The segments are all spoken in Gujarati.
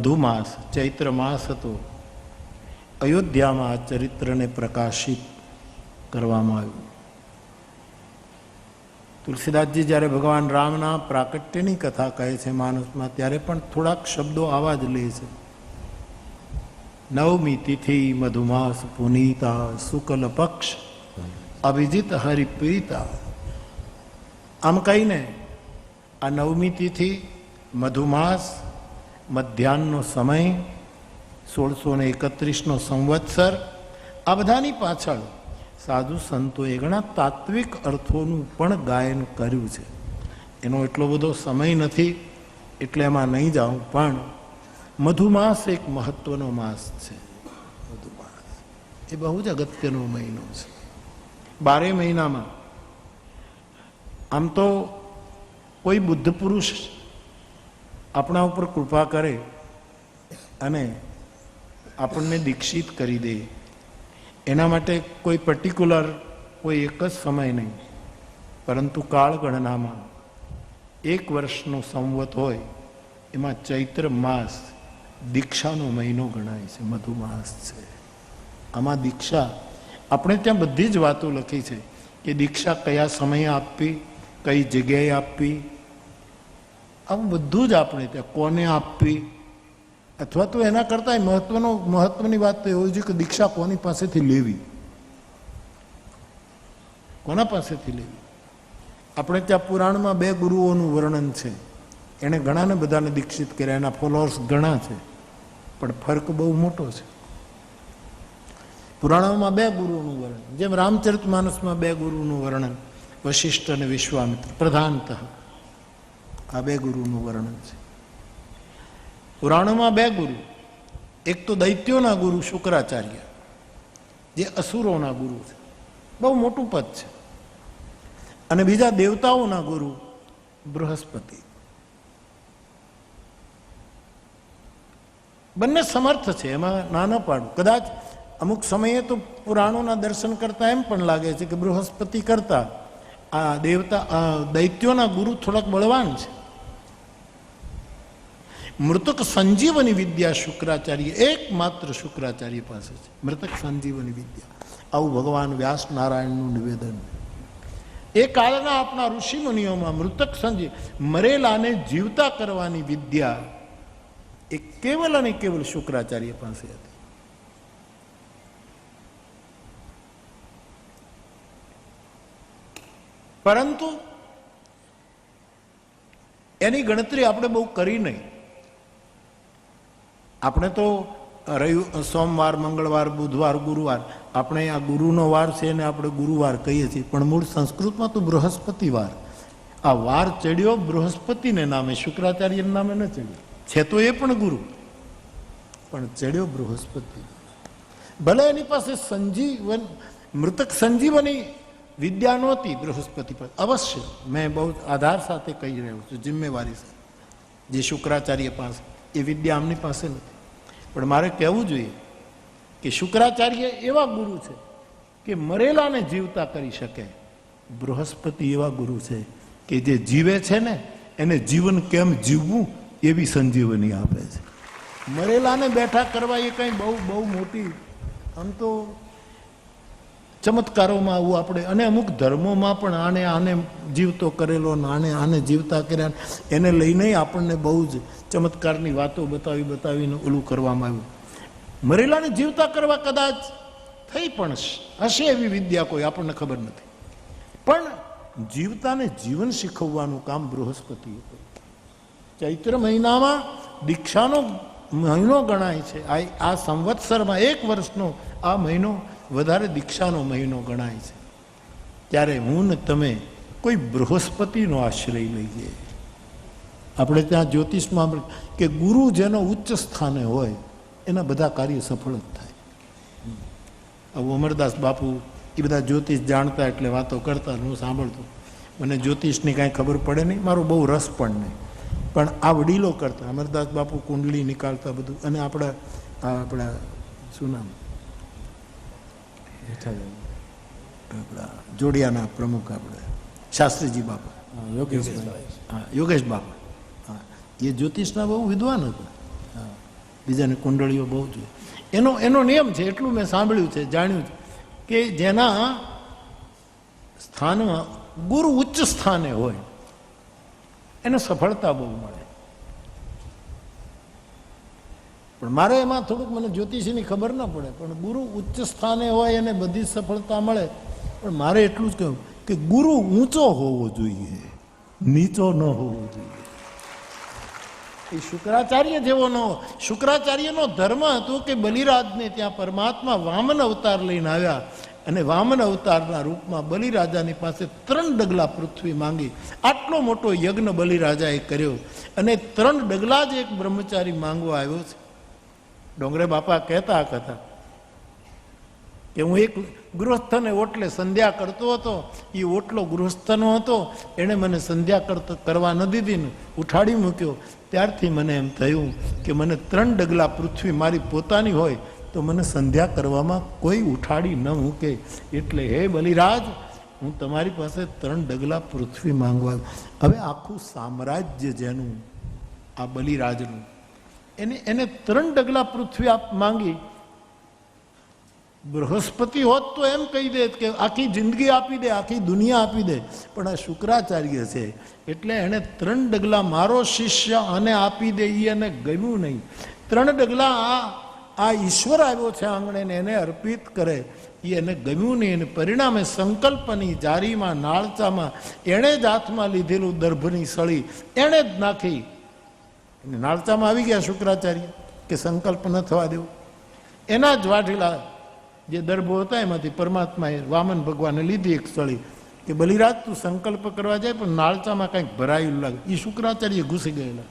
મધુમાસ ચૈત્ર માસ હતો. અયોધ્યામાં આ ચરિત્રને પ્રકાશિત કરવામાં આવ્યું. તુલસીદાસજી જ્યારે ભગવાન રામના પ્રાકટ્યની કથા કહે છે માનસમાં, ત્યારે પણ થોડાક શબ્દો આવા જ લે છે. નવમી તિથિ મધુમાસ પુનીતા શુકલ પક્ષ અભિજીત હરિપ્રીતા આમ કહીને આ નવમી તિથિ મધુમાસ મધ્યાહનનો સમય, સોળસો ને એકત્રીસનો સંવત્સર, આ બધાની પાછળ સાધુ સંતોએ ઘણા તાત્વિક અર્થોનું પણ ગાયન કર્યું છે. એનો એટલો બધો સમય નથી, એટલે એમાં નહીં જાઉં, પણ મધુમાસ એક મહત્વનો માસ છે. મધુમાસ એ બહુ જ અગત્યનો મહિનો છે. બારે મહિનામાં આમ તો કોઈ બુદ્ધ પુરુષ આપણા ઉપર કૃપા કરે અને આપણને દીક્ષિત કરી દે. એના માટે કોઈ પર્ટિક્યુલર કોઈ એક જ સમય નહીં, પરંતુ કાળગણનામાં એક વર્ષનો સંવત હોય, એમાં ચૈત્ર માસ દીક્ષાનો મહિનો ગણાય છે મધુમાસ છે. આમાં દીક્ષા, આપણે ત્યાં બધી જ વાતો લખી છે કે દીક્ષા કયા સમયે આપવી, કઈ જગ્યાએ આપવી આવું બધું જ આપણે ત્યાં કોને આપવી? અથવા તો એના કરતાં મહત્વનો, મહત્વની વાત તો એવું છે કે દીક્ષા કોની પાસેથી લેવી? કોના પાસેથી લેવી? આપણે ત્યાં પુરાણમાં બે ગુરુઓનું વર્ણન છે. એણે ઘણાને બધાને દીક્ષિત કર્યા. એના ફોલોઅર્સ ઘણા છે. પણ ફરક બહુ મોટો છે. પુરાણોમાં બે ગુરુઓનું વર્ણન. જેમ રામચરિત માનસમાં બે ગુરુનું વર્ણન વશિષ્ઠ અને વિશ્વામિત્ર. પ્રધાનતઃ. આ બે ગુરુનું વર્ણન છે. પુરાણોમાં બે ગુરુ, એક તો દૈત્યોના ગુરુ શુક્રાચાર્ય, જે અસુરોના ગુરુ છે. બહુ મોટું પદ છે. અને બીજા દેવતાઓના ગુરુ બૃહસ્પતિ. બંને સમર્થ છે, એમાં નાના પાડું. કદાચ અમુક સમયે તો પુરાણોના દર્શન કરતા એમ પણ લાગે છે કે બૃહસ્પતિ કરતા આ દેવતા દૈત્યોના ગુરુ થોડાક બળવાન છે. મૃતક સંજીવની વિદ્યા શુક્રાચાર્ય, એકમાત્ર શુક્રાચાર્ય પાસે છે. મૃતક સંજીવની વિદ્યા. આવું ભગવાન વ્યાસ નારાયણનું નિવેદન. એ કાળના આપણા ઋષિ મુનિઓમાં મૃતક સંજીવ મરેલાને જીવતા કરવાની વિદ્યા એ કેવલ અને કેવલ શુક્રાચાર્ય પાસે હતી. પરંતુ એની ગણતરી આપણે બહુ કરી નહીં. આપણે તો રવિ, સોમવાર, મંગળવાર, બુધવાર, ગુરુવાર, આપણે આ ગુરુનો વાર છે ને આપણે ગુરુવાર કહીએ છીએ. પણ મૂળ સંસ્કૃતમાં તો બૃહસ્પતિવાર. આ વાર ચડ્યો, બૃહસ્પતિને નામે, શુક્રાચાર્યના નામે ન ચડ્યો. છે તો એ પણ ગુરુ. પણ ચડ્યો બૃહસ્પતિ. ભલે એની પાસે સંજીવન, મૃતક સંજીવની વિદ્યા નહોતી બૃહસ્પતિ પર અવશ્ય. મેં બહુ આધાર સાથે કહી રહ્યો છું, જિમ્મેવારી જે શુક્રાચાર્ય પાસે એ વિદ્યા આમની પાસે નથી. પણ મારે કહેવું જોઈએ કે શુક્રાચાર્ય એવા ગુરુ છે કે મરેલાને જીવતા કરી શકે. બૃહસ્પતિ એવા ગુરુ છે કે જે જીવે છે ને, એને જીવન કેમ જીવવું એવી સંજીવની આપે છે. મરેલાને બેઠા કરવા એ કંઈ બહુ બહુ મોટી, આમ તો ચમત્કારોમાં આવું આપણે અને અમુક ધર્મોમાં પણ આને આને જીવતો કરેલો ને આને આને જીવતા કર્યા એને લઈને આપણને બહુ જ ચમત્કારની વાતો બતાવી બતાવીને ઓલું કરવામાં આવ્યું. મરેલાને જીવતા કરવા કદાચ થઈ પણ હશે એવી વિદ્યા કોઈ, આપણને ખબર નથી. પણ જીવતાને જીવન શીખવવાનું કામ બૃહસ્પતિએ ચૈત્ર મહિનામાં દીક્ષાનો મહિનો ગણાય છે. આ સંવત્સરમાં એક વર્ષનો આ મહિનો વધારે દીક્ષાનો મહિનો ગણાય છે. ત્યારે હું ને તમે કોઈ બૃહસ્પતિનો આશ્રય લઈએ. આપણે ત્યાં જ્યોતિષમાં કે ગુરુ જેનો ઉચ્ચ સ્થાને હોય, એના બધા કાર્ય સફળ જ થાય. આવું અમરદાસ બાપુ એ બધા જ્યોતિષ જાણતા એટલે વાતો કરતા હું સાંભળતો. મને જ્યોતિષની કાંઈ ખબર પડે નહીં, મારો બહુ રસ પણ નહીં. પણ આ વડીલો કરતા, અમરદાસ બાપુ કુંડલી નીકાળતા બધું, અને આપણા આપણા, શું નામ? આપણા જોડિયાના પ્રમુખ આપણે. શાસ્ત્રીજી બાપા. યોગેશભાઈ યોગેશ બાપા. હા એ જ્યોતિષના બહુ વિદ્વાન હતા. બીજાને કુંડળીઓ બહુ જોઈએ એનો એનો નિયમ છે એટલું મેં સાંભળ્યું છે જાણ્યું છે કે જેના સ્થાનમાં ગુરુ ઉચ્ચ સ્થાને હોય એને સફળતા બહુ મળે. પણ મારે એમાં થોડુંક મને જ્યોતિષીની ખબર ના પડે. પણ ગુરુ ઉચ્ચ સ્થાને હોય એને બધી સફળતા મળે, પણ મારે એટલું જ કહ્યું કે ગુરુ ઊંચો હોવો જોઈએ, નીચો ન હોવો જોઈએ. એ શુક્રાચાર્ય જેવો ન શુક્રાચાર્યનો ધર્મ હતો કે બલિરાજને ત્યાં પરમાત્મા વામન અવતાર લઈને આવ્યા અને વામન અવતારના રૂપમાં બલિરાજાની પાસે ત્રણ ડગલા પૃથ્વી માંગી. આટલો મોટો યજ્ઞ બલિરાજાએ કર્યો અને ત્રણ ડગલા જ એક બ્રહ્મચારી માંગવા આવ્યો છે. ડોંગરે બાપા કહેતા કથા કે હું એક ગૃહસ્થને ઓટલે સંધ્યા કરતો હતો એ ઓટલો ગૃહસ્થનો હતો, એણે મને સંધ્યા કરતો કરવા ન દીધી ઉઠાડી મૂક્યો. ત્યારથી મને એમ થયું કે મને ત્રણ ડગલા પૃથ્વી મારી પોતાની હોય તો મને સંધ્યા કરવામાં કોઈ ઉઠાડી ન મૂકે. એટલે હે બલિરાજ, હું તમારી પાસે ત્રણ ડગલા પૃથ્વી માંગવા, હવે આખું સામ્રાજ્ય જેનું, આ બલિરાજનું એને એને ત્રણ ડગલા પૃથ્વી આપ માંગી. બૃહસ્પતિ હોત તો એમ કહી દે કે આખી જિંદગી આપી દે, આખી દુનિયા આપી દે. પણ આ શુક્રાચાર્ય છે, એટલે એણે ત્રણ ડગલા મારો શિષ્ય અને આપી દે એ એને ગમ્યું નહીં. ત્રણ ડગલા આ આ ઈશ્વર આવ્યો છે આંગણે એને અર્પિત કરે. એ એને ગમ્યું નહીં અને પરિણામે સંકલ્પની જારીમાં, નાળચામાં, એણે જ હાથમાં લીધેલું દર્ભની સળી, એણે જ નાખી. અને નાળચામાં આવી ગયા શુક્રાચાર્ય કે સંકલ્પ ન થવા દેવો. એના જ વાઢેલા જે દર્ભો હતા એમાંથી પરમાત્માએ વામન ભગવાને લીધી એક સ્થળી કે બલિરાજ, તું સંકલ્પ કરવા જાય પણ નાળચામાં કંઈક ભરાયેલું લાગે. એ શુક્રાચાર્ય ઘૂસી ગયેલા.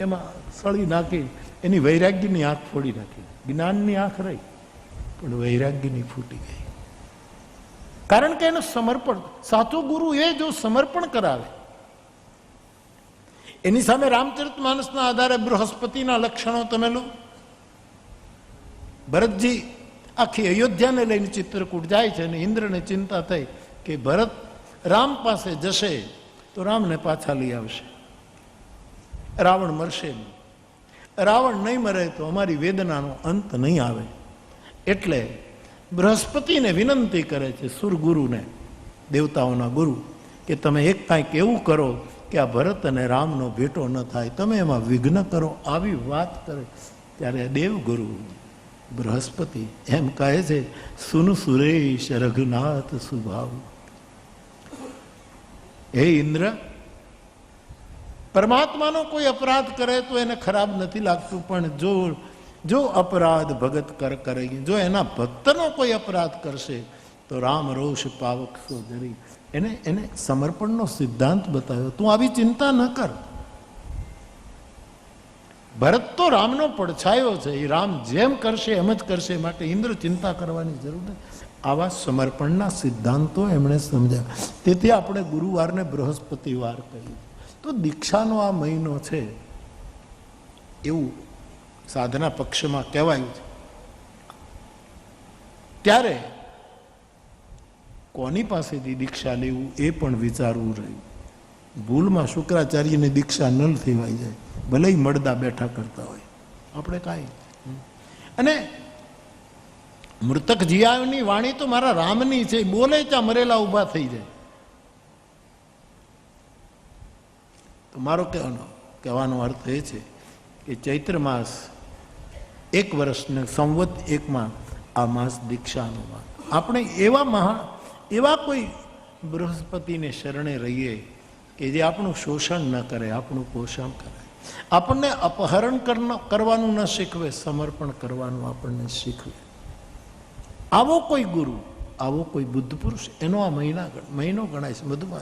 એમાં સળી નાખી, એની વૈરાગ્યની આંખ ફોડી નાખી. જ્ઞાનની આંખ રહી, પણ વૈરાગ્યની ફૂટી ગઈ. કારણ કે એનું સમર્પણ સાચો ગુરુ એ જો સમર્પણ કરાવે એની સામે રામચરિત માનસના આધારે બૃહસ્પતિના લક્ષણો તમે લો ભરતજી આખી અયોધ્યાને લઈને ચિત્રકૂટ જાય છે અને ઇન્દ્રને ચિંતા થઈ કે ભરત રામ પાસે જશે તો રામને પાછા લઈ આવશે. રાવણ મરશે રાવણ નહીં મરે તો અમારી વેદનાનો અંત નહીં આવે. એટલે બૃહસ્પતિને વિનંતી કરે છે સુરગુરુને, દેવતાઓના ગુરુ, કે તમે એક કાંઈક એવું કરો કે આ ભરત અને રામનો ભેટો ન થાય. તમે એમાં વિઘ્ન કરો. આવી વાત કરે. ત્યારે દેવગુરુ બૃહસ્પતિ એમ કહે છે, સુન સુરેશ રઘુનાથ સુભાવ. હે ઇન્દ્ર, પરમાત્માનો કોઈ અપરાધ કરે તો એને ખરાબ નથી લાગતું, પણ જો જો અપરાધ ભગત કર કરે. જો એના ભક્તનો કોઈ અપરાધ કરશે તો રામ રોષ પાવક સો જરી એને એને સમર્પણનો સિદ્ધાંત બતાવ્યો. તું આવી ચિંતા ન કર. ભરત તો રામનો પડછાયો છે. એ રામ જેમ કરશે એમ જ કરશે માટે ઇન્દ્ર ચિંતા કરવાની જરૂર નથી. આવા સમર્પણના સિદ્ધાંતો એમણે સમજ્યા. તેથી આપણે ગુરુવારને બૃહસ્પતિવાર કહ્યું તો દીક્ષાનો આ મહિનો છે. એવું સાધના પક્ષમાં કહેવાયું છે. ત્યારે કોની પાસેથી દીક્ષા લેવું એ પણ વિચારવું રહ્યું. ભૂલમાં શુક્રાચાર્યની દીક્ષા નલ થવાઈ જાય. ભલે મળદા બેઠા કરતા હોય. આપણે કાંઈ અને મૃતક જીયાની વાણી તો મારા રામની છે. બોલે ત્યાં મરેલા ઊભા થઈ જાય. તો મારો કહેવાનો કહેવાનો અર્થ એ છે કે ચૈત્ર માસ એક વર્ષને સંવત એકમાં આ માસ દીક્ષાનો માસ આપણે એવા મહા એવા કોઈ બૃહસ્પતિને શરણે રહીએ કે જે આપણું શોષણ ન કરે, આપણું પોષણ કરે. આપણને અપહરણ કરવાનું ન શીખવે, સમર્પણ કરવાનું આપણને શીખવે. આવો કોઈ ગુરુ, આવો કોઈ બુદ્ધ પુરુષ, એનો આ મહિના મહિનો ગણાય છે બધું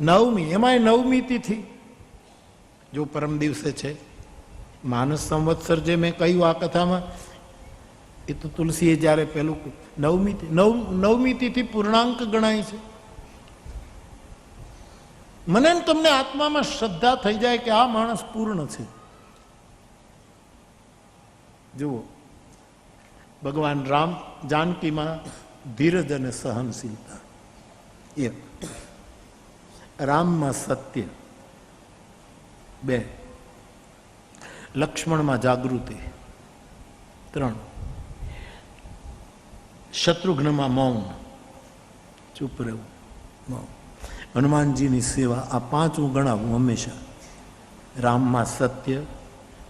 નવમી, એમાંય નવમી તિથિ. જો પરમ દિવસે છે, માનસ સંવત્સર જે મેં કહ્યું આ કથામાં એ તો તુલસીએ જ્યારે પેલું નવમી નવ નવમી તિથિ પૂર્ણાંક ગણાય છે. મને તમને આત્મામાં શ્રદ્ધા થઈ જાય કે આ માણસ પૂર્ણ છે. જુઓ, ભગવાન રામ જાનકીમાં ધીરજ અને સહનશીલતા. એક, રામમાં સત્ય. બે, લક્ષ્મણમાં જાગૃતિ. ત્રણ શત્રુઘ્નમાં મૌન. ચૂપ રહેવું. મૌન. હનુમાનજીની સેવા આ પાંચ હું ગણાવું હંમેશા. રામમાં સત્ય,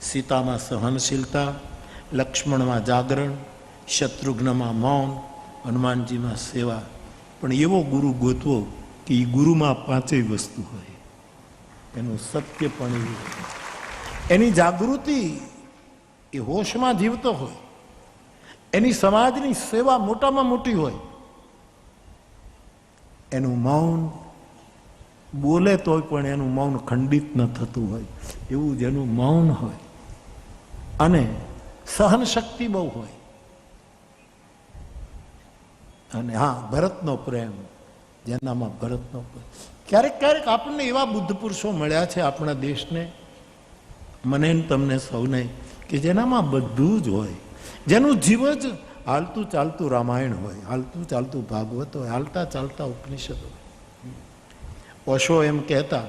સીતામાં સહનશીલતા, લક્ષ્મણમાં જાગરણ, શત્રુઘ્નમાં મૌન, હનુમાનજીમાં સેવા. પણ એવો ગુરુ ગોતવો કે એ ગુરુમાં પાંચેય વસ્તુ હોય. એનું સત્ય પણ એવું એની જાગૃતિ એ હોશમાં જીવતો હોય. એની સમાજની સેવા મોટામાં મોટી હોય. એનું મૌન બોલે તોય પણ એનું મૌન ખંડિત ન થતું હોય. એવું જેનું મૌન હોય. અને સહન શક્તિ બહુ હોય. અને હા, ભરતનો પ્રેમ, જેનામાં ભરતનો પ્રેમ. ક્યારેક ક્યારેક આપણને એવા બુદ્ધ પુરુષો મળ્યા છે આપણા દેશને. મને તમને સૌને કે જેનામાં બધું જ હોય. જેનું જીવ જ હાલતું ચાલતું રામાયણ હોય, હાલતું ચાલતું ભાગવત હોય, હાલતા ચાલતા ઉપનિષદ હોય. ઓશો એમ કહેતા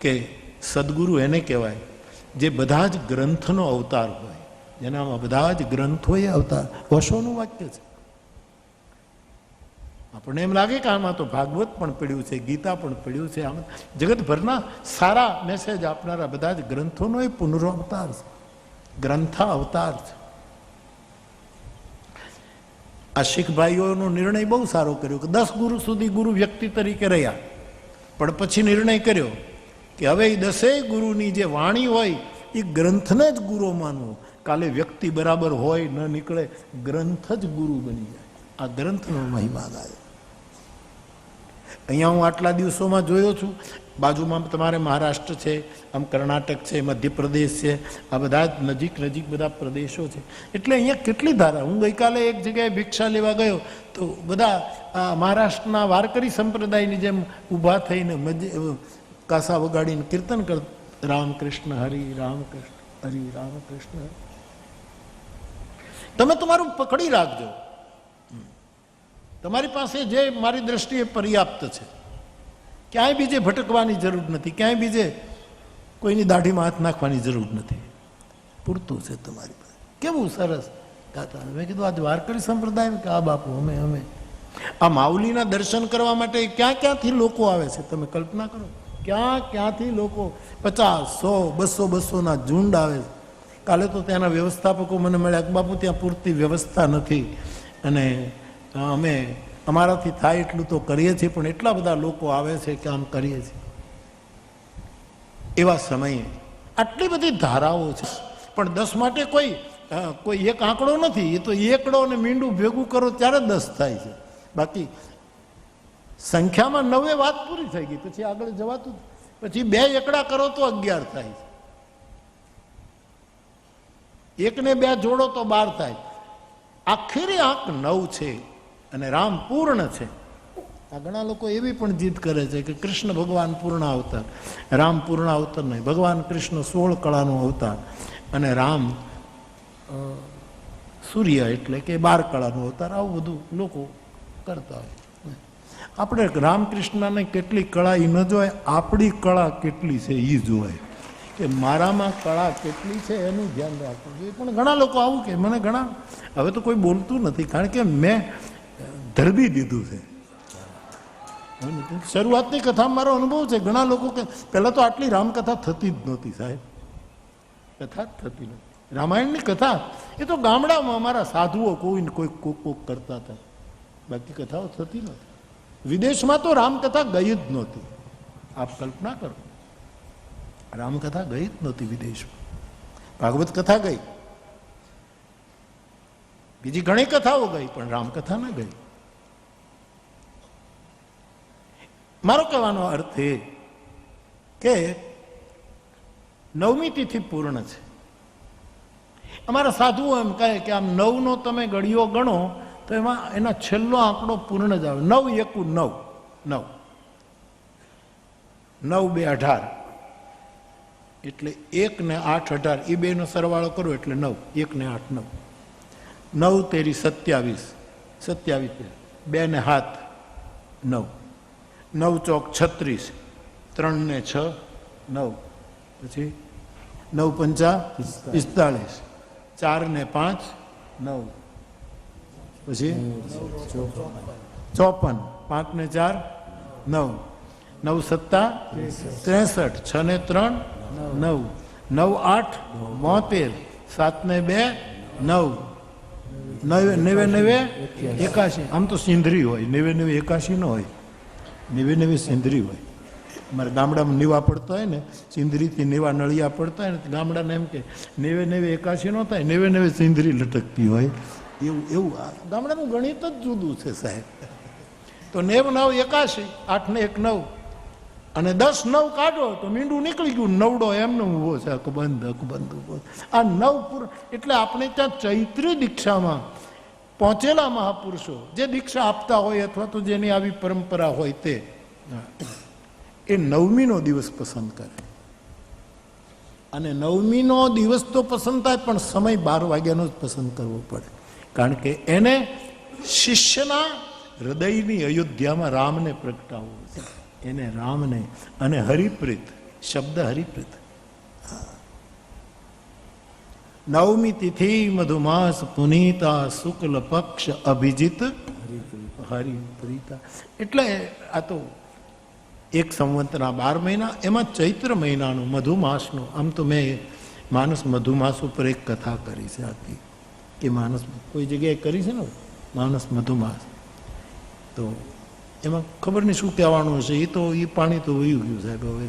કે સદગુરુ એને કહેવાય, જે બધા જ ગ્રંથનો અવતાર હોય. જેનામાં બધા જ ગ્રંથોએ અવતાર. ઓશોનું વાક્ય છે. આપણને એમ લાગે કે આમાં તો ભાગવત પણ પડ્યું છે, ગીતા પણ પડ્યું છે, આમ જગતભરના સારા મેસેજ આપનારા બધા જ ગ્રંથોનો એ પુનરાવતાર છે. ગ્રંથા અવતાર છે. આ શીખ ભાઈઓનો નિર્ણય બહુ સારો કર્યો કે દસ ગુરુ સુધી ગુરુ વ્યક્તિ તરીકે રહ્યા. પણ પછી નિર્ણય કર્યો કે હવે એ દસેય ગુરુની જે વાણી હોય એ ગ્રંથને જ ગુરુ માનવો. કાલે વ્યક્તિ બરાબર હોય, ન નીકળે, ગ્રંથ જ ગુરુ બની જાય. આ ગ્રંથનો મહિમા ગાયો. અહીંયા હું આટલા દિવસોમાં જોયો છું. બાજુમાં તમારે મહારાષ્ટ્ર છે, આમ કર્ણાટક છે, મધ્યપ્રદેશ છે, આ બધા જ નજીક નજીક બધા પ્રદેશો છે. એટલે અહીંયા કેટલી ધારા. હું ગઈકાલે એક જગ્યાએ ભિક્ષા લેવા ગયો તો બધા મહારાષ્ટ્રના વારકરી સંપ્રદાયની જેમ ઊભા થઈને કાસા વગાડીને કીર્તન કર, રામકૃષ્ણ હરિ રામકૃષ્ણ હરિ, રામકૃષ્ણ તમે તમારું પકડી રાખજો. તમારી પાસે જે મારી દ્રષ્ટિએ પર્યાપ્ત છે, ક્યાંય બીજે ભટકવાની જરૂર નથી, ક્યાંય બીજે કોઈની દાઢીમાં હાથ નાખવાની જરૂર નથી. પૂરતું છે તમારી પાસે. કેવું સરસ ગાતા મેં કીધું આજ વારકરી સંપ્રદાય કે આ બાપુ, અમે અમે. આ માઉલીના દર્શન કરવા માટે ક્યાં ક્યાંથી લોકો આવે છે? તમે કલ્પના કરો. ક્યાં ક્યાંથી લોકો? પચાસ, સો, બસો, બસોના ઝુંડ આવે છે. કાલે તો ત્યાંના વ્યવસ્થાપકો મને મળ્યા બાપુ, ત્યાં પૂરતી વ્યવસ્થા નથી. અને અમે અમારાથી થાય એટલું તો કરીએ છીએ, પણ એટલા બધા લોકો આવે છે કે આમ કરીએ છીએ. એવા સમયે આટલી બધી ધારાઓ છે. પણ દસ માટે કોઈ કોઈ એક આંકડો નથી. એ તો એકડો અને મીંડું ભેગું કરો ત્યારે દસ થાય છે. બાકી સંખ્યામાં નવે વાત પૂરી થઈ ગઈ, પછી આગળ જવાતું પછી બે એકડા કરો તો અગિયાર થાય છે. એકને બે જોડો તો બાર થાય. આખરી આંક નવ છે. અને રામ પૂર્ણ છે. આ ઘણા લોકો એવી પણ જીદ કરે છે કે કૃષ્ણ ભગવાન પૂર્ણ અવતાર. રામ પૂર્ણ અવતાર નહીં, ભગવાન કૃષ્ણ સોળ કળાનો અવતાર અને રામ સૂર્ય એટલે કે બાર કળાનો અવતાર. આવું બધું લોકો કરતા હોય. આપણે રામકૃષ્ણને કેટલી કળા એ ન જોવાય આપણી કળા કેટલી છે એ જોવાય કે મારામાં કળા કેટલી છે એનું ધ્યાન રાખવું જોઈએ. પણ ઘણા લોકો આવું કે, મને ઘણા, હવે તો કોઈ બોલતું નથી. કારણ કે મેં ધરબી દીધું છે. શરૂઆતની કથામાં મારો અનુભવ છે. ઘણા લોકો કે, પહેલાં તો આટલી રામકથા થતી જ નહોતી સાહેબ. કથા જ થતી નથી રામાયણની કથા, એ તો ગામડામાં અમારા સાધુઓ કોઈને કોઈ કોક કોક કરતા હતા. બાકી કથાઓ થતી નથી વિદેશમાં તો રામકથા ગઈ જ નહોતી. આપ કલ્પના કરો. રામકથા ગઈ જ નહોતી વિદેશમાં. ભાગવત કથા ગઈ. બીજી ઘણી કથાઓ ગઈ, પણ રામકથા ના ગઈ. મારો કહેવાનો અર્થ એ કે નવમી તિથિ પૂર્ણ છે. અમારા સાધુઓ એમ કહે કે આમ નવનો તમે ગળિયો ગણો તો એમાં એના છેલ્લો આંકડો પૂર્ણ જ આવે. નવ એકુ નવ. નવ. નવ બે અઢાર. એટલે એક ને આઠ અઢાર. એ બેનો સરવાળો કરો એટલે નવ. એક ને આઠ નવ. નવ તેરી સત્યાવીસ. સત્યાવીસ બે. ને હાથ નવ. નવ ચોક છત્રીસ, ત્રણ ને છ, નવ. પછી નવ પંચા પિસ્તાળીસ, ચાર ને પાંચ, નવ. પછી ચોપન, પાંચ ને ચાર, નવ. નવ સત્તા, ત્રેસઠ, છ ને ત્રણ, નવ. નવ આઠ, બોતેર, સાત ને બે, નવ. નવે નવે એકાશી. આમ તો સિંધરી હોય, નવે નવે એકાશી ન હોય. નેવે નેવે સિંધરી હોય. મારે ગામડામાં નીવા પડતા હોય ને, સિંધરીથી નેવા નળિયા પડતા હોય ને ગામડાને એમ કે નેવે નેવે એકાશી ન થાય, નેવે નેવે સિંધરી લટકતી હોય. એવું એવું ગામડાનું ગણિત જ જુદું છે સાહેબ. તો નેવ નવ એકાશી, આઠ ને એક નવ. અને દસ નવ કાઢો તો મીંડું નીકળી ગયું, નવડો એમનો ઊભો છે, અકબંધ અકબંધ ઊભો આ નવ પૂર એટલે આપણે ત્યાં ચૈત્રી દીક્ષામાં પહોંચેલા મહાપુરુષો, જે દીક્ષા આપતા હોય અથવા તો જેની આવી પરંપરા હોય તે, એ નવમીનો દિવસ પસંદ કરે. અને નવમીનો દિવસ તો પસંદ થાય, પણ સમય બાર વાગ્યાનો જ પસંદ કરવો પડે. કારણ કે એને શિષ્યના હૃદયની અયોધ્યામાં રામને પ્રગટાવવો એને રામને અને હરિપ્રીત, શબ્દ હરિપ્રીત નવમી તિથિ મધુમાસ પુનીતા શુક્લ પક્ષ અભિજીત હરિપ્રીતા એટલે આ તો એક સંવંતના બાર મહિના એમાં ચૈત્ર મહિનાનું મધુમાસનું આમ તો મેં માનસ મધુમાસ ઉપર એક કથા કરી છે આખી. કે માનસ કોઈ જગ્યાએ કરી છે ને? માનસ મધુમાસ. તો એમાં ખબર નહીં શું કહેવાનું હશે એ તો એ પાણી તો વયું ગયું સાહેબ હવે.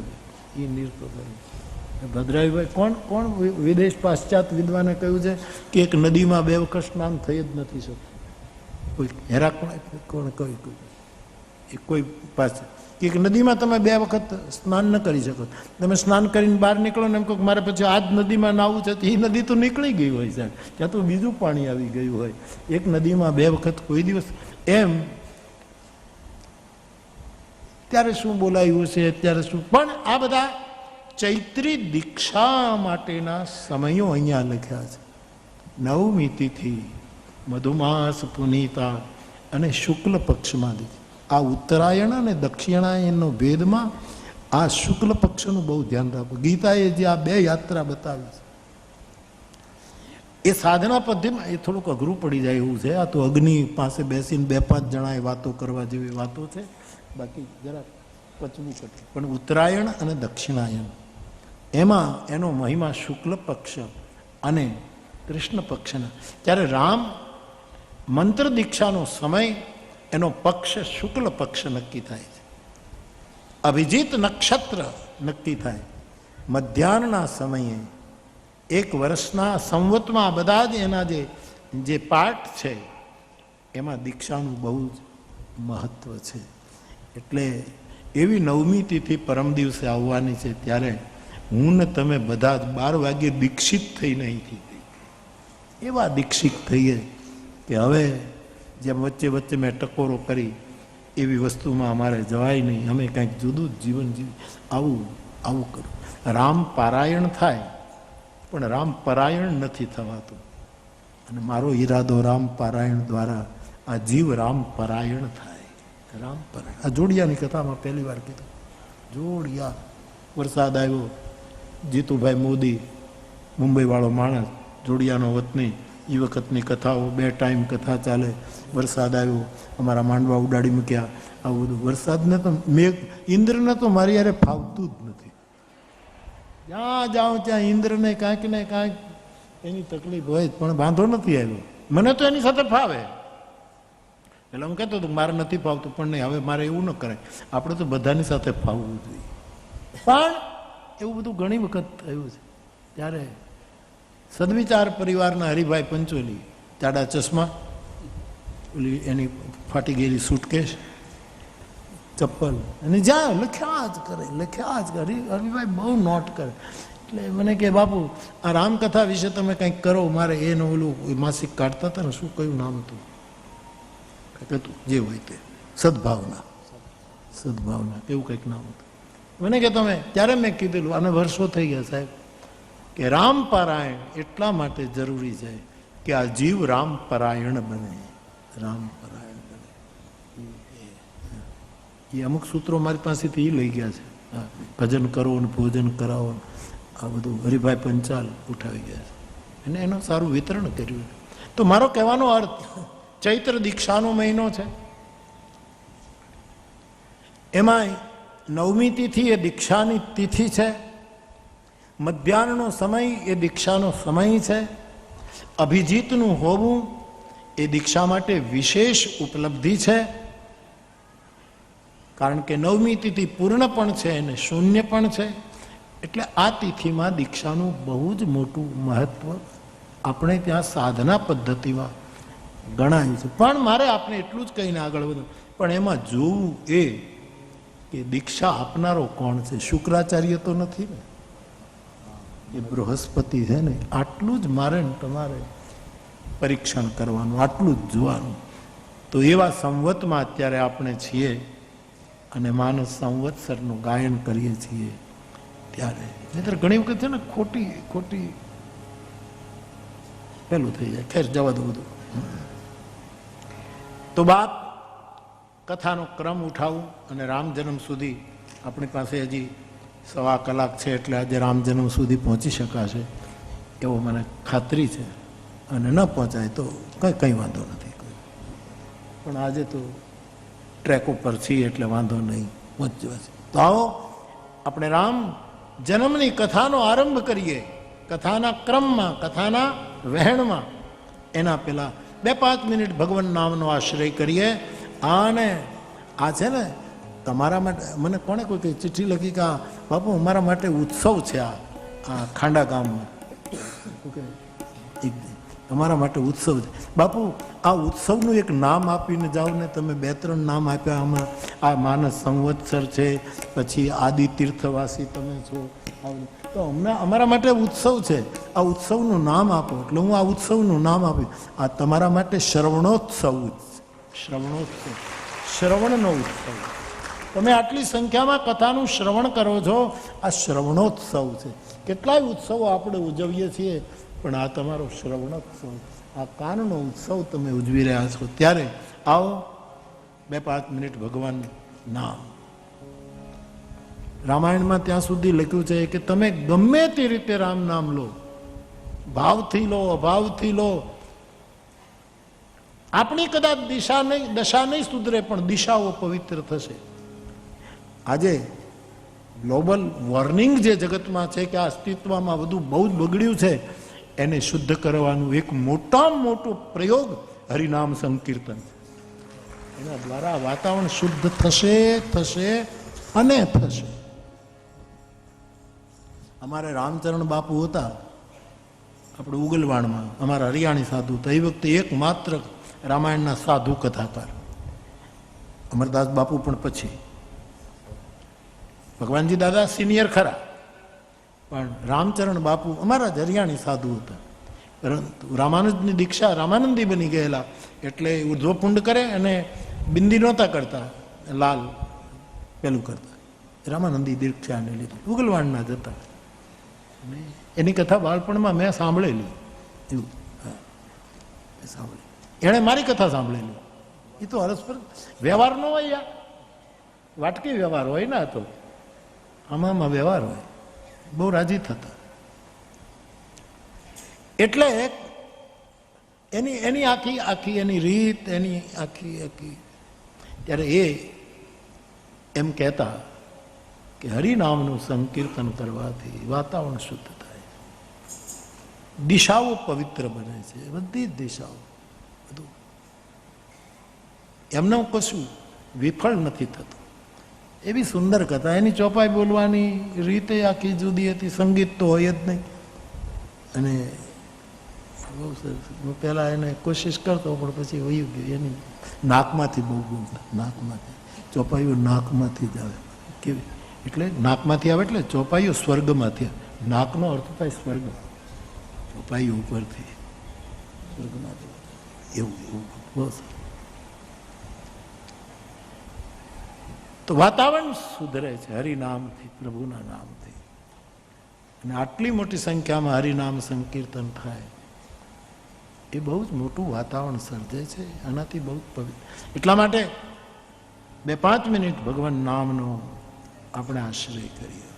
એ નિર્તો કર્યું ભદ્રાવીભાઈ કોણ કોણ વિદેશ પાશ્ચાત વિદ્વાને કહ્યું છે કે એક નદીમાં બે વખત સ્નાન થઈ જ નથી શકતું? કોઈ હેરાક કોણ કહ્યું કહ્યું એ કોઈ પાસે. કે એક નદીમાં તમે બે વખત સ્નાન ન કરી શકો. તમે સ્નાન કરીને બહાર નીકળો ને એમ કહો મારે પછી આ જ નદીમાં નાવું છે તો એ નદી તો નીકળી ગઈ હોય સાહેબ. ત્યાં તો બીજું પાણી આવી ગયું હોય. એક નદીમાં બે વખત કોઈ દિવસ એમ ત્યારે શું બોલાયું હશે, ત્યારે શું? પણ આ બધા ચૈત્રી દીક્ષા માટેના સમયો અહીંયા લખ્યા છે. નવમી તિથિ, મધુમાસ, પુનીતા અને શુક્લ પક્ષમાં આ ઉત્તરાયણ અને દક્ષિણાયનનો ભેદમાં આ શુક્લ પક્ષનું બહુ ધ્યાન રાખવું. ગીતાએ જે આ બે યાત્રા બતાવી છે, એ સાધના પદ્ધતિમાં એ થોડુંક અઘરું પડી જાય એવું છે. આ તો અગ્નિ પાસે બેસીને બે પાંચ જણાએ વાતો કરવા જેવી વાતો છે. બાકી જરા પચવું કઠિન પણ ઉત્તરાયણ અને દક્ષિણાયન એમાં એનો મહિમા શુક્લ પક્ષ અને કૃષ્ણ પક્ષના ત્યારે રામ મંત્ર દીક્ષાનો સમય એનો પક્ષ શુક્લ પક્ષ નક્કી થાય છે. અભિજીત નક્ષત્ર નક્કી થાય. મધ્યાહનના સમયે, એક વર્ષના સંવતમાં બધા જ એના જે જે પાઠ છે, એમાં દીક્ષાનું બહુ જ મહત્વ છે. એટલે એવી નવમી તિથિ પરમ દિવસે આવવાની છે, ત્યારે હું ને તમે બધા બાર વાગે દીક્ષિત થઈને અહીંથી એવા દીક્ષિત થઈએ કે હવે જેમ વચ્ચે વચ્ચે મેં ટકોરો કરી, એવી વસ્તુમાં અમારે જવાય નહીં. અમે કંઈક જુદું જ જીવન જીવી, આવું આવું કરું. રામ પારાયણ થાય, પણ રામ પરાયણ નથી થવાતું. અને મારો ઈરાદો રામ પારાયણ દ્વારા, આ જીવ રામ પરાયણ થાય. રામ પરાયણ. આ જોડિયાની કથામાં પહેલી વાર કીધું. જોડિયા વરસાદ આવ્યો. જીતુભાઈ મોદી, મુંબઈવાળો માણસ, જોડિયાનો વતની એ વખતની કથાઓ, બે ટાઈમ કથા ચાલે, વરસાદ આવ્યો, અમારા માંડવા ઉડાડી મૂક્યા, આવું બધું. વરસાદને તો મેઘ, ઇન્દ્રને તો મારી યારે ફાવતું જ નથી. જ્યાં જાઉં ત્યાં ઇન્દ્રને કાંઈક ને કાંઈક એની તકલીફ હોય પણ વાંધો નથી આવ્યો. મને તો એની સાથે ફાવે. એટલે હું કહેતો હતો, મારે નથી ફાવતું, પણ નહીં, હવે મારે એવું ન કરાય. આપણે તો બધાની સાથે ફાવવું જોઈએ. પણ એવું બધું ઘણી વખત થયું છે. ત્યારે સદવિચાર પરિવારના હરિભાઈ પંચોલી જાડા ચશ્મા, ઓલી એની ફાટી ગયેલી સૂટકેશ ચપ્પલ, અને જ્યાં લખ્યા જ કરે, લખ્યા જ કરે. હરિભાઈ બહુ નોટ કરે. એટલે મને કે, બાપુ, આ રામકથા વિશે તમે કંઈક કરો, મારે એનું ઓલું માસિક કાઢતા હતા ને, શું કયું નામ હતું? કંઈક હતું, જે હોય તે. સદભાવના. સદભાવના, એવું કંઈક નામ હતું. મને કે તમે, ત્યારે મેં કીધેલું, આને વર્ષો થઈ ગયા સાહેબ? કે રામ પારાયણ એટલા માટે જરૂરી છે કે આ જીવ રામ બને. રામ પરાયણ બને. એ અમુક સૂત્રો મારી પાસેથી એ લઈ ગયા છે. ભજન કરો ને ભોજન કરાવો આ બધું હરિભાઈ પંચાલ ઉઠાવી ગયા છે. અને એનું સારું વિતરણ કર્યું તો મારો કહેવાનો અર્થ, ચૈત્ર દીક્ષાનો મહિનો છે. એમાંય નવમી તિથિ એ દીક્ષાની તિથિ છે. મધ્યાહનનો સમય એ દીક્ષાનો સમય છે. અભિજીતનું હોવું એ દીક્ષા માટે વિશેષ ઉપલબ્ધિ છે. કારણ કે નવમી તિથિ પૂર્ણ પણ છે અને શૂન્ય પણ છે. એટલે આ તિથિમાં દીક્ષાનું બહુ જ મોટું મહત્વ આપણે ત્યાં સાધના પદ્ધતિમાં ગણાય છે. પણ મારે આપણે એટલું જ કહીને આગળ વધવું પણ એમાં જોવું એ કે દીક્ષા આપનારો કોણ છે? શુક્રાચાર્ય તો નથી ને? એ બૃહસ્પતિ છે ને? આટલું જ મારે ને તમારે પરીક્ષણ કરવાનું, આટલું જ જોવાનું. તો એવા સંવતમાં અત્યારે આપણે છીએ અને માનસ સંવત્સરનું ગાયન કરીએ છીએ ત્યારે. નહીતર ઘણી વખત છે ને ખોટી ખોટી પેલું થઈ જાય. ખેર, જવા દો બધું. તો બાપ કથાનો ક્રમ ઉઠાવું અને રામ જન્મ સુધી આપણી પાસે હજી સવા કલાક છે એટલે આજે રામ જન્મ સુધી પહોંચી શકાશે એવો મને ખાતરી છે. અને ન પહોંચાય તો કંઈ કંઈ વાંધો નથી. પણ આજે તો ટ્રેક ઉપર છીએ એટલે વાંધો નહીં. પહોંચવા છે તો આવો, આપણે રામ જન્મની કથાનો આરંભ કરીએ. કથાના ક્રમમાં, કથાના વહેણમાં. એના પહેલાં બે પાંચ મિનિટ ભગવાન નામનો આશ્રય કરીએ. અને આ છે ને, તમારા માટે, મને કોણે કોઈ ચિઠ્ઠી લખી કે બાપુ અમારા માટે ઉત્સવ છે આ આ ખાંડા ગામમાં તમારા માટે ઉત્સવ છે. બાપુ, આ ઉત્સવનું એક નામ આપીને જાઓ ને, તમે બે ત્રણ નામ આપ્યા. આમાં આ માનસ સંવત્સર છે, પછી આદિ તીર્થવાસી તમે છો. તો અમને અમારા માટે ઉત્સવ છે. આ ઉત્સવનું નામ આપો. એટલે હું આ ઉત્સવનું નામ આપ્યું આ તમારા માટે શ્રવણોત્સવ શ્રવણોત્સવ. શ્રવણનો ઉત્સવ. તમે આટલી સંખ્યામાં કથાનું શ્રવણ કરો છો? આ શ્રવણોત્સવ છે. કેટલાય ઉત્સવો આપણે ઉજવીએ છીએ, પણ આ તમારો શ્રવણોત્સવ, આ કાનનો ઉત્સવ તમે ઉજવી રહ્યા છો. ત્યારે આવો, બે પાંચ મિનિટ ભગવાન નામ. રામાયણમાં ત્યાં સુધી લખ્યું છે કે તમે ગમે તે રીતે રામ નામ લો. ભાવથી લો, અભાવથી લો આપણી કદાચ દિશા નહીં, દશા નહીં સુધરે, પણ દિશાઓ પવિત્ર થશે. આજે ગ્લોબલ વોર્નિંગ જે જગતમાં છે કે આ અસ્તિત્વમાં બધું બહુ જ બગડ્યું છે, એને શુદ્ધ કરવાનું એક મોટામાં મોટો પ્રયોગ હરિનામ સંકીર્તન એના દ્વારા વાતાવરણ શુદ્ધ થશે થશે અને થશે. અમારે રામચરણ બાપુ હતા, આપણે ઉગલવાણમાં, અમારા હરિયાણી સાધુ, તો એ વખતે એકમાત્ર રામાયણના સાધુ કથાકાર. અમરદાસ બાપુ પણ પછી. ભગવાનજી દાદા સિનિયર ખરા. પણ રામચરણ બાપુ અમારા જ હરિયાણી સાધુ હતા. પરંતુ રામાનુજની દીક્ષા રામાનંદી બની ગયેલા. એટલે ઉર્ધ્વપુંડ કરે અને બિંદી નહોતા કરતા. લાલ પેલું કરતા. રામાનંદી દીક્ષાને લીધી. ઉગલવાણના જ હતા. એની કથા બાળપણમાં મેં સાંભળેલી. એવું. હા. મેં સાંભળી એણે મારી કથા સાંભળેલી. એ તો હરસ્પર વ્યવહાર ન હોય યાર વાટકી વ્યવહાર હોય ને તો. આમાં વ્યવહાર હોય. બહુ રાજી થતા. એટલે એની એની આખી આખી એની રીત, એની આખી આખી ત્યારે એ એમ કહેતા કે હરિનામનું સંકીર્તન કરવાથી વાતાવરણ શુદ્ધ થાય. દિશાઓ પવિત્ર બને છે. બધી જ દિશાઓ. બધું એમને કશું વિફળ નથી થતું એવી સુંદર કથા એની ચોપાઈ બોલવાની રીતે આખી જુદી હતી સંગીત તો હોય જ નહીં અને બહુ સરસ હું પહેલાં એને કોશિશ કરતો પણ પછી વયું ગયું એની નાકમાંથી બહુ ગુમ નાકમાંથી ચોપાઈઓ નાકમાંથી જ આવે કેવી એટલે નાકમાંથી આવે એટલે ચોપાઈઓ સ્વર્ગમાંથી નાકનો અર્થ થાય સ્વર્ગ ચોપાઈઓ ઉપરથી સ્વર્ગમાંથી એવું એવું સરસ તો વાતાવરણ સુધરે છે, હરિનામથી, પ્રભુના નામથી. અને આટલી મોટી સંખ્યામાં હરિનામ સંકીર્તન થાય, એ બહુ જ મોટું વાતાવરણ સર્જે છે, આનાથી બહુ પવિત્ર. એટલા માટે બે પાંચ મિનિટ ભગવાન નામનો આપણે આશ્રય કરીએ.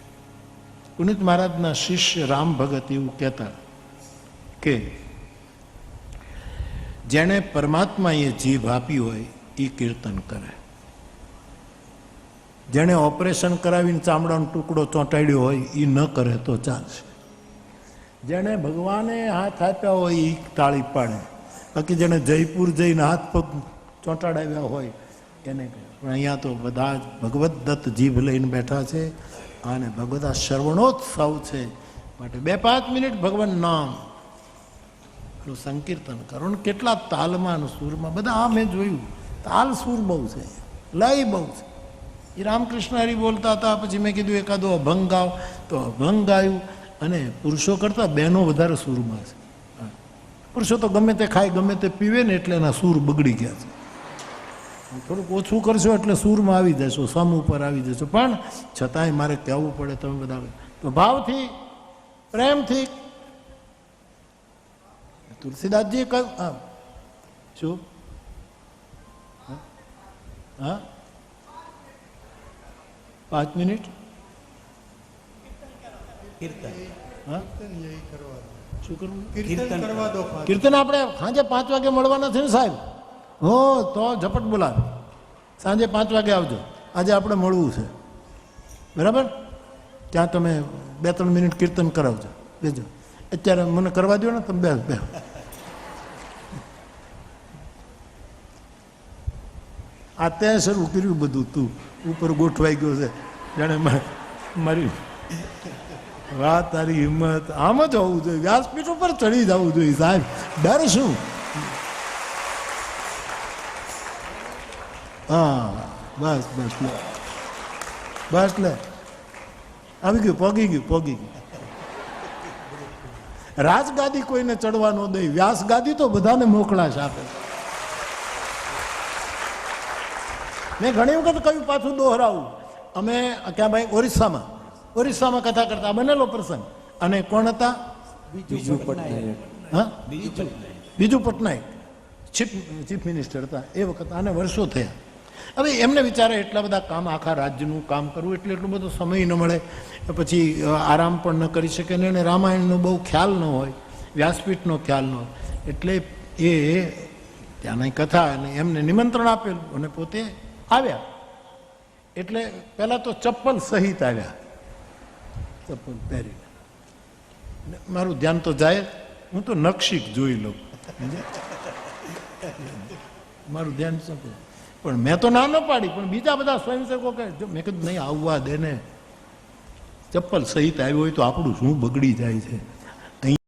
પુનિત મહારાજના શિષ્ય રામ ભગત એવું કહેતા કે જેણે પરમાત્માએ જીભ આપી હોય એ કીર્તન કરે. જેણે ઓપરેશન કરાવીને ચામડાનો ટુકડો ચોંટાડ્યો હોય એ ન કરે તો ચાલશે. જેણે ભગવાને હાથ આપ્યા હોય એ તાળી પાડે. બાકી જેણે જયપુર જઈને હાથ પગ ચોંટાડાવ્યા હોય એને પણ અહીંયા તો બધા જ ભગવત દત્ત જીભ લઈને બેઠા છે અને ભગવતા શ્રવણોત્સવ છે. માટે બે પાંચ મિનિટ ભગવાન નામ નું સંકીર્તન કરો ને કેટલા તાલમાં અને સૂરમાં, બધા આ મેં જોયું. તાલ સૂર બહુ છે, લય બહુ છે. એ રામકૃષ્ણ હરી બોલતા હતા, પછી મેં કીધું એકાદો અભંગ ગાવ તો અભંગ ગાયું અને પુરુષો કરતાં બહેનો વધારે સૂરમાં છે. પુરુષો તો ગમે તે ખાય, ગમે તે પીવે ને એટલે એના સૂર બગડી ગયા છે. થોડુંક ઓછું કરશો એટલે સૂરમાં આવી જશો, સમ ઉપર આવી જશો. પણ છતાંય મારે કહેવું પડે તમે બધા. તો ભાવથી, પ્રેમથી તુલસીદાસજીએ કહ્યું હા શું? હા? હા? પાંચ મિનિટ? હા? શું કરવું? કીર્તન કરવા દો કીર્તન આપણે સાંજે પાંચ વાગે મળવાના છે ને સાહેબ? હો તો ઝપટ બોલાવે. સાંજે પાંચ વાગે આવજો. આજે આપણે મળવું છે. બરાબર? ત્યાં તમે બે ત્રણ મિનિટ કીર્તન કરાવજો. બેજો અત્યારે મને કરવા દો ને તમે બે બે આ તે શરૂ કર્યું બધું તું. ઉપર ગોઠવાઈ ગયો છે. જાણે મારી. વાહ, તારી હિંમત. આમ જ હોવું જોઈએ. વ્યાસપીઠ ઉપર ચડી જવું જોઈએ, સાહેબ. ડર શું? હા, બસ બસ લે બસ લે. આવી ગયું, પોગી ગયું પોગી ગયું. રાજગાદી કોઈને ચડવા ન દઈ વ્યાસ ગાદી તો બધાને મોકળાશ આપે. મેં ઘણી વખત કહ્યું પાછું દોહરાવું. અમે ક્યાં ભાઈ? ઓરિસ્સામાં. ઓરિસ્સામાં કથા કરતા બનેલો પ્રસંગ. અને કોણ હતા? બીજુ પટનાયક. હા? બીજું પટનાયક. ચીફ ચીફ મિનિસ્ટર હતા. એ વખત આને વર્ષો થયા. હવે એમને વિચારે એટલા બધા કામ, આખા રાજ્યનું કામ કરવું એટલે એટલો બધો સમય ન મળે. પછી આરામ પણ ન કરી શકે ને એને રામાયણનો બહુ ખ્યાલ ન હોય, વ્યાસપીઠનો ખ્યાલ ન હોય. એટલે એ ત્યાંની કથા અને એમને નિમંત્રણ આપેલું અને પોતે આવ્યા. એટલે પહેલાં તો ચપ્પલ સહિત આવ્યા. ચપ્પલ પહેરીને. મારું ધ્યાન તો જાય, હું તો નકશીક જોઈ લઉં. મારું ધ્યાન કહે? પણ મેં તો ના ન પાડી, પણ બીજા બધા સ્વયંસેવકો કહે મેં કીધું, નહીં, આવવા દે ને. ચપ્પલ સહિત આવ્યો હોય તો આપણું શું બગડી જાય છે?